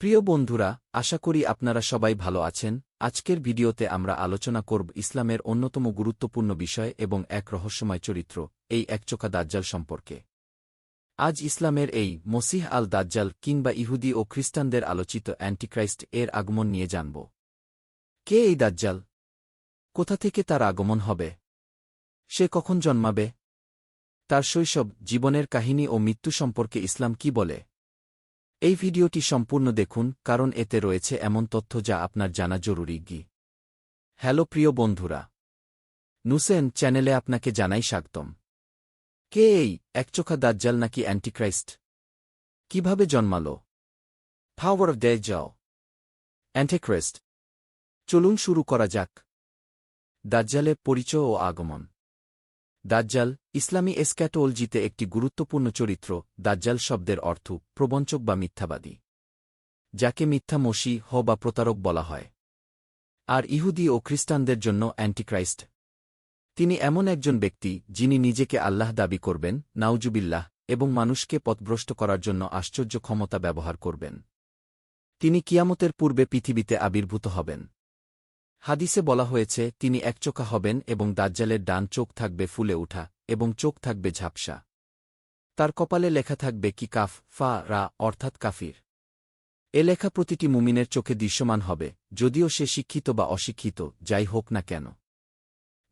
প্রিয় বন্ধুরা, আশা করি আপনারা সবাই ভালো আছেন। আজকের ভিডিওতে আমরা আলোচনা করব ইসলামের অন্যতম গুরুত্বপূর্ণ বিষয় এবং এক রহস্যময় চরিত্র, এই একচোখা দাজ্জাল সম্পর্কে। আজ ইসলামের এই মসিহ আল দাজ্জাল কিংবা ইহুদি ও খ্রিস্টানদের আলোচিত অ্যান্টিক্রাইস্ট এর আগমন নিয়ে জানব। কে এই দাজ্জাল? কোথা থেকে তার আগমন হবে? সে কখন জন্মাবে? তার শৈশব, জীবনের কাহিনী ও মৃত্যু সম্পর্কে ইসলাম কি বলে? এই ভিডিওটি সম্পূর্ণ দেখুন, কারণ এতে রয়েছে এমন তথ্য যা আপনার জানা জরুরি গি। হ্যালো প্রিয় বন্ধুরা। নুসেন চ্যানেলে আপনাকে জানাই স্বাগতম। কে এই একচোখা দাজ্জাল নাকি অ্যান্টিক্রাইস্ট? কীভাবে জন্মাল? পাওয়ার অফ ডে যাও। অ্যান্টিক্রাইস্ট। চলুন শুরু করা যাক। দাজ্জালের পরিচয় ও আগমন। দাজ্জাল, ইসলামী এসক্যাটোলজিতে একটি গুরুত্বপূর্ণ চরিত্র, দাজ্জাল শব্দের অর্থ, প্রবঞ্চক বা মিথ্যাবাদী। যাকে মিথ্যা মসি, হ বা প্রতারক বলা হয়। আর ইহুদি ও খ্রিস্টানদের জন্য অ্যান্টিক্রাইস্ট। তিনি এমন একজন ব্যক্তি, যিনি নিজেকে আল্লাহ দাবি করবেন, নাউজুবিল্লাহ, এবং মানুষকে পথভ্রষ্ট করার জন্য আশ্চর্য ক্ষমতা ব্যবহার করবেন। তিনি কিয়ামতের পূর্বে পৃথিবীতে আবির্ভূত হবেন। হাদিসে বলা হয়েছে, তিনি একচোখা হবেন এবং দাজ্জালের ডান চোখ থাকবে ফুলে উঠা এবং চোখ থাকবে ঝাপসা। তার কপালে লেখা থাকবে কি কাফ, ফা, রা অর্থাৎ কাফির। এ লেখা প্রতিটি মুমিনের চোখে দৃশ্যমান হবে, যদিও সে শিক্ষিত বা অশিক্ষিত, যাই হোক না কেন।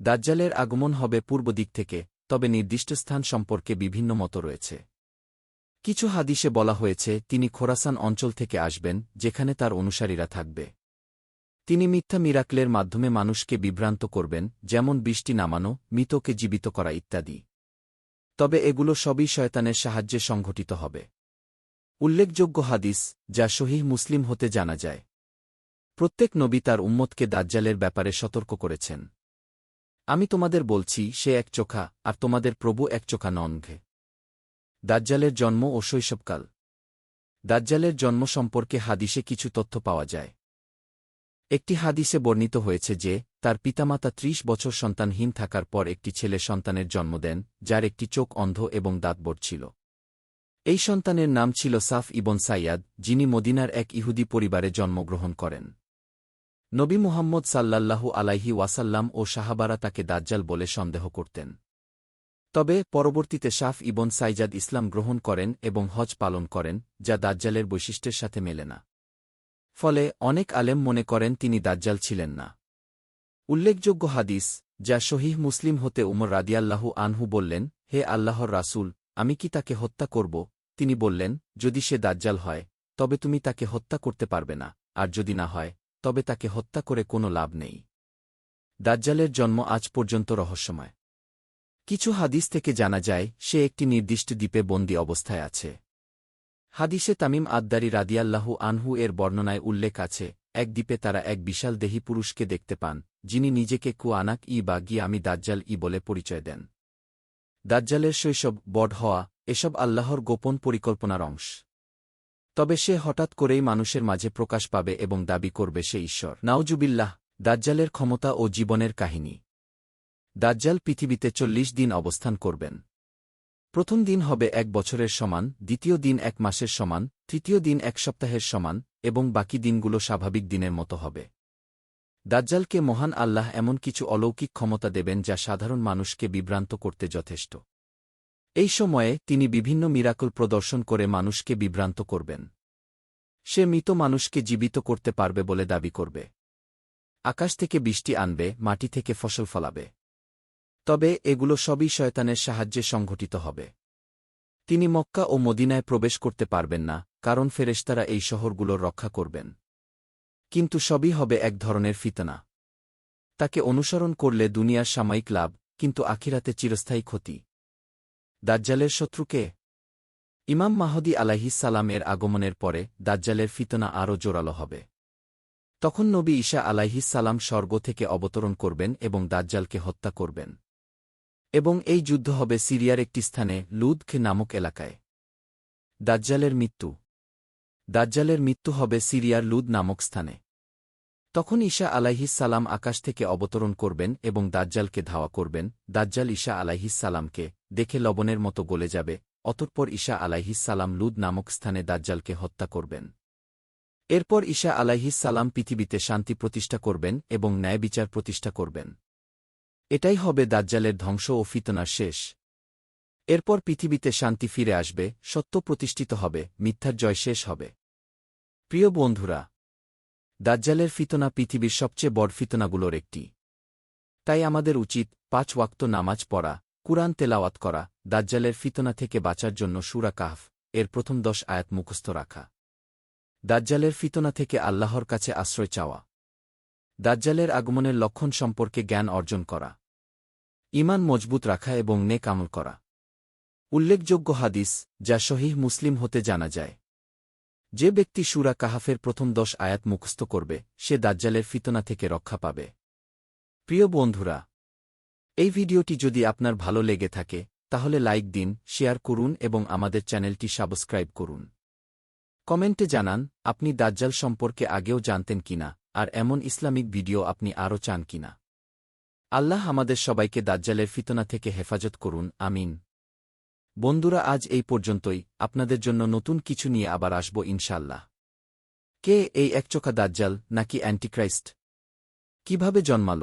দাজ্জালের আগমন হবে পূর্ব দিক থেকে, তবে নির্দিষ্ট স্থান সম্পর্কে বিভিন্ন মত রয়েছে। কিছু হাদিসে বলা হয়েছে, তিনি খোরাসান অঞ্চল থেকে আসবেন, যেখানে তার অনুসারীরা থাকবে। তিনি মিথ্যা মিরাকলের মাধ্যমে মানুষকে বিভ্রান্ত করবেন, যেমন বৃষ্টি নামানো, মৃতকে জীবিত করা ইত্যাদি। তবে এগুলো সবই শয়তানের সাহায্যে সংঘটিত হবে। উল্লেখযোগ্য হাদিস, যা শহীহ মুসলিম হতে জানা যায়। প্রত্যেক নবী তার উম্মতকে দাজ্জালের ব্যাপারে সতর্ক করেছেন। আমি তোমাদের বলছি, সে এক চোখা, আর তোমাদের প্রভু এক চোখা ননঘে দাজ্জালের জন্ম ও শৈশবকাল। দাজ্জালের জন্ম সম্পর্কে হাদিসে কিছু তথ্য পাওয়া যায়। একটি হাদিসে বর্ণিত হয়েছে যে, তার পিতামাতা ত্রিশ বছর সন্তানহীন থাকার পর একটি ছেলে সন্তানের জন্ম দেন, যার একটি চোখ অন্ধ এবং দাঁতবর ছিল। এই সন্তানের নাম ছিল সাফ ইবন সাইয়াদ, যিনি মদিনার এক ইহুদি পরিবারে জন্মগ্রহণ করেন। নবী মুহাম্মদ সাল্লাল্লাহু আলাইহি ওয়াসাল্লাম ও সাহাবারা তাকে দাজ্জাল বলে সন্দেহ করতেন। তবে, পরবর্তীতে শাফ ইবন সাইজাদ ইসলাম গ্রহণ করেন এবং হজ পালন করেন, যা দাজ্জালের বৈশিষ্ট্যের সাথে মেলে না। ফলে অনেক আলেম মনে করেন তিনি দাজ্জাল ছিলেন না। উল্লেখযোগ্য হাদিস, যা শহীহ মুসলিম হতে উমর রাদিয়াল্লাহু আনহু বললেন, হে আল্লাহর রাসুল, আমি কি তাকে হত্যা করব? তিনি বললেন, যদি সে দাজ্জাল হয়, তবে তুমি তাকে হত্যা করতে পারবে না, আর যদি না হয়, তবে তাকে হত্যা করে কোনো লাভ নেই। দাজ্জালের জন্ম আজ পর্যন্ত রহস্যময়। কিছু হাদিস থেকে জানা যায়, সে একটি নির্দিষ্ট দ্বীপে বন্দী অবস্থায় আছে। হাদিসে তামিম আদ্দারি রাদিয়াল্লাহু আনহু এর বর্ণনায় উল্লেখ আছে, এক দ্বীপে তারা এক বিশাল দেহী পুরুষকে দেখতে পান, যিনি নিজেকে কু আনাক ই বা গি আমি দাজ্জাল ই বলে পরিচয় দেন। দাজ্জালের শৈশব, বড হওয়া, এসব আল্লাহর গোপন পরিকল্পনার অংশ। তবে সে হঠাৎ করেই মানুষের মাঝে প্রকাশ পাবে এবং দাবি করবে সে ঈশ্বর। নাওজুবিল্লাহ দাজ্জালের ক্ষমতা ও জীবনের কাহিনী। দাজ্জাল পৃথিবীতে চল্লিশ দিন অবস্থান করবেন। প্রথম দিন হবে এক বছরের সমান, দ্বিতীয় দিন এক মাসের সমান, তৃতীয় দিন এক সপ্তাহের সমান, এবং বাকি দিনগুলো স্বাভাবিক দিনের মতো হবে। দাজ্জালকে মহান আল্লাহ এমন কিছু অলৌকিক ক্ষমতা দেবেন যা সাধারণ মানুষকে বিভ্রান্ত করতে যথেষ্ট। এই সময়ে তিনি বিভিন্ন মিরাকল প্রদর্শন করে মানুষকে বিভ্রান্ত করবেন। সে মৃত মানুষকে জীবিত করতে পারবে বলে দাবি করবে। আকাশ থেকে বৃষ্টি আনবে, মাটি থেকে ফসল ফলাবে। তবে এগুলো সবই শয়তানের সাহায্যে সংঘটিত হবে। তিনি মক্কা ও মদিনায় প্রবেশ করতে পারবেন না, কারণ ফেরেশতারা এই শহরগুলোর রক্ষা করবেন। কিন্তু সবই হবে এক ধরনের ফিতনা। তাকে অনুসরণ করলে দুনিয়ার সাময়িক লাভ, কিন্তু আখিরাতে চিরস্থায়ী ক্ষতি। দাজ্জালের শত্রুকে ইমাম মাহদি সালাম এর আগমনের পরে দাজ্জালের ফিতনা আরও জোরালো হবে। তখন নবী ঈশা সালাম স্বর্গ থেকে অবতরণ করবেন এবং দাজ্জালকে হত্যা করবেন। এবং এই যুদ্ধ হবে সিরিয়ার একটি স্থানে লুদখে নামক এলাকায়। দাজ্জালের মৃত্যু। দাজ্জালের মৃত্যু হবে সিরিয়ার লুদ নামক স্থানে। তখন ঈশা সালাম আকাশ থেকে অবতরণ করবেন এবং দাজ্জালকে ধাওয়া করবেন। দাজ্জাল ঈশা সালামকে দেখে লবণের মতো গলে যাবে। অতঃপর ঈশা সালাম লুদ নামক স্থানে দাজ্জালকে হত্যা করবেন। এরপর ঈশা সালাম পৃথিবীতে শান্তি প্রতিষ্ঠা করবেন এবং ন্যায় বিচার প্রতিষ্ঠা করবেন। এটাই হবে দাজ্জালের ধ্বংস ও ফিতনার শেষ। এরপর পৃথিবীতে শান্তি ফিরে আসবে, সত্য প্রতিষ্ঠিত হবে, মিথ্যার জয় শেষ হবে। প্রিয় বন্ধুরা, দাজ্জালের ফিতনা পৃথিবীর সবচেয়ে বড় ফিতনাগুলোর একটি। তাই আমাদের উচিত পাঁচ ওয়াক্ত নামাজ পড়া, কুরআন তেলাওয়াত করা, দাজ্জালের ফিতনা থেকে বাঁচার জন্য সুরা কাহফ, এর প্রথম দশ আয়াত মুখস্থ রাখা। দাজ্জালের ফিতনা থেকে আল্লাহর কাছে আশ্রয় চাওয়া। দাজ্জালের আগমনের লক্ষণ সম্পর্কে জ্ঞান অর্জন করা। ইমান মজবুত রাখা এবং নেক আমল করা। উল্লেখযোগ্য হাদিস, যা শহীহ মুসলিম হতে জানা যায়। যে ব্যক্তি সুরা কাহাফের প্রথম দশ আয়াত মুখস্থ করবে, সে দাজ্জালের ফিতনা থেকে রক্ষা পাবে। প্রিয় বন্ধুরা, এই ভিডিওটি যদি আপনার ভালো লেগে থাকে, তাহলে লাইক দিন, শেয়ার করুন এবং আমাদের চ্যানেলটি সাবস্ক্রাইব করুন। কমেন্টে জানান, আপনি দাজ্জাল সম্পর্কে আগেও জানতেন কিনা। আর এমন ইসলামিক ভিডিও আপনি আরও চান কিনা আল্লাহ আমাদের সবাইকে দাজ্জালের ফিতনা থেকে হেফাজত করুন, আমিন। বন্ধুরা, আজ এই পর্যন্তই। আপনাদের জন্য নতুন কিছু নিয়ে আবার আসব ইনশাল্লাহ কে এই একচোখা দাজ্জাল নাকি অ্যান্টিক্রাইস্ট? কীভাবে জন্মাল?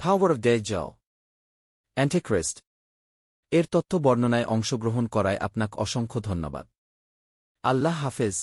পাওয়ার অফ ডে যাও অ্যান্টিক্রাইস্ট এর তথ্য বর্ণনায় অংশগ্রহণ করায় আপনাকে অসংখ্য ধন্যবাদ। আল্লাহ হাফেজ।